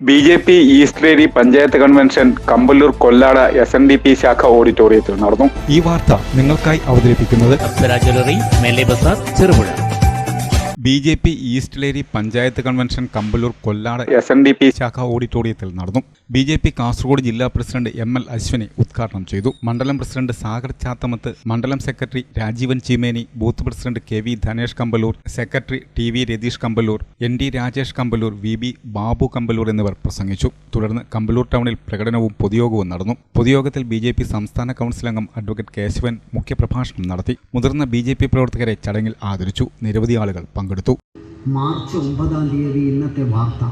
B J P Eastleri panchayat convention Kambalur Kollad S N D P ശാഖ ഓഡിറ്റോറിയത്തിൽ നടന്നു. ഈ വാർത്ത നിങ്ങൾക്കായി അവതരിപ്പിക്കുന്നത് Apsara jewellery bazaar Cherupuzha. B J P Eastleri panchayat convention Kambalur Kollad S N D P ശാഖ ഓഡിറ്റോറിയത്തിൽ നടന്നു. ബി ജെ പി കാസർഗോഡ് ജില്ലാ പ്രസിഡന്റ് എം എൽ അശ്വിനി ഉദ്ഘാടനം ചെയ്തു. മണ്ഡലം പ്രസിഡന്റ് സാഗർ ചാത്തമത്ത് മണ്ഡലം secretary Rajeevan Cheemeni booth president K V Dhanesh Kambalur secretary T V Ratheesh Kambalur N D Rajesh Kambalur V B Babu Kambalur എന്നിവർ പ്രസംഗിച്ചു. തുടർന്ന് കമ്പലൂർ ടൗണിൽ പ്രകടനവും പൊതുയോഗവും നടന്നു. പൊതുയോഗത്തിൽ ബി ജെ പി സംസ്ഥാന കൗൺസിൽ അംഗം അഡ്വക്കേറ്റ് കേശവൻ മുഖ്യപ്രഭാഷണം നടത്തി. മുതിർന്ന ബി ജെ പി പ്രവർത്തകരെ ചടങ്ങിൽ ആദരിച്ചു. നിരവധി ആളുകൾ പങ്കെടുത്തു. മാർച്ച് ഒമ്പതാം തീയതി ഇന്നത്തെ വാർത്ത.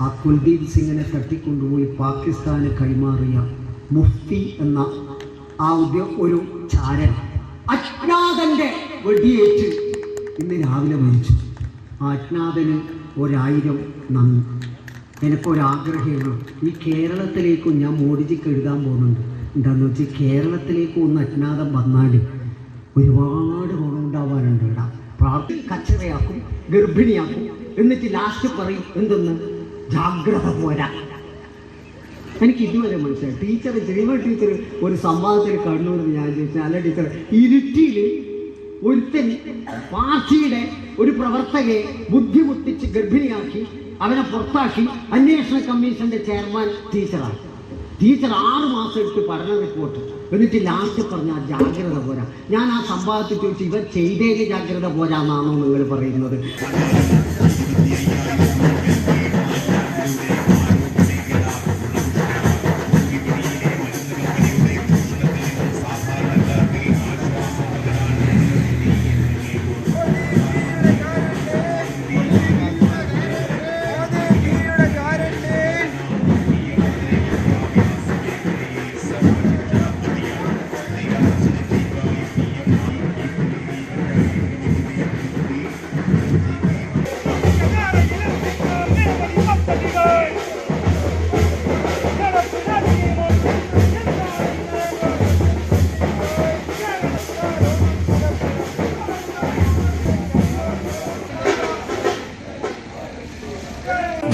ആ കുൽദീപ് സിംഗിനെ തട്ടിക്കൊണ്ടുപോയി പാകിസ്ഥാന് കൈമാറിയ മുഫ്തി എന്ന ആ ഒരു ചാരൻ അജ്ഞാതന്റെ വെടിയേറ്റ് ഇന്ന് രാവിലെ മരിച്ചു. ആ അജ്ഞാതന് ഒരായിരം നന്ദി. എനിക്കൊരാഗ്രഹമുള്ളൂ ഈ കേരളത്തിലേക്കും ഞാൻ മോഡിജിക്ക് എഴുതാൻ പോകുന്നുണ്ട്. എന്താണെന്ന് വെച്ചാൽ കേരളത്തിലേക്കും ഒന്ന് അജ്ഞാതം വന്നാൽ ഒരുപാട് ഗുണമുണ്ടാവാനുണ്ട് ഇവിടെ. പ്രാർത്ഥി കച്ചറയാക്കും ഗർഭിണിയാക്കും. എന്നിട്ട് ലാസ്റ്റ് പറയും എന്തെന്ന്? ജാഗ്രത പോരാ. എനിക്ക് ഇതുവരെ മനസ്സിലായി. ടീച്ചർ ജൈവ ടീച്ചർ ഒരു സംവാദത്തിൽ കണ്ണൂർ ഞാൻ ചോദിച്ചാൽ അല്ല ടീച്ചർ ഇരുട്ടിയിൽ ഒരുത്തൻ പാർട്ടിയുടെ ഒരു പ്രവർത്തകയെ ബുദ്ധിമുട്ടിച്ച് ഗർഭിണിയാക്കി അവനെ പുറത്താക്കി അന്വേഷണ കമ്മീഷന്റെ ചെയർമാൻ ടീച്ചറാണ് ടീച്ചർ ആറ് മാസം എടുത്ത് പഠന റിപ്പോർട്ട് എന്നിട്ട് ലാസ്റ്റ് പറഞ്ഞ ആ ജാഗ്രത പോരാ. ഞാൻ ആ സംഭവത്തിൽ ചോദിച്ചു ഇവർ ചെയ്തേ ജാഗ്രത പോരാന്നാണോ നിങ്ങൾ പറയുന്നത്?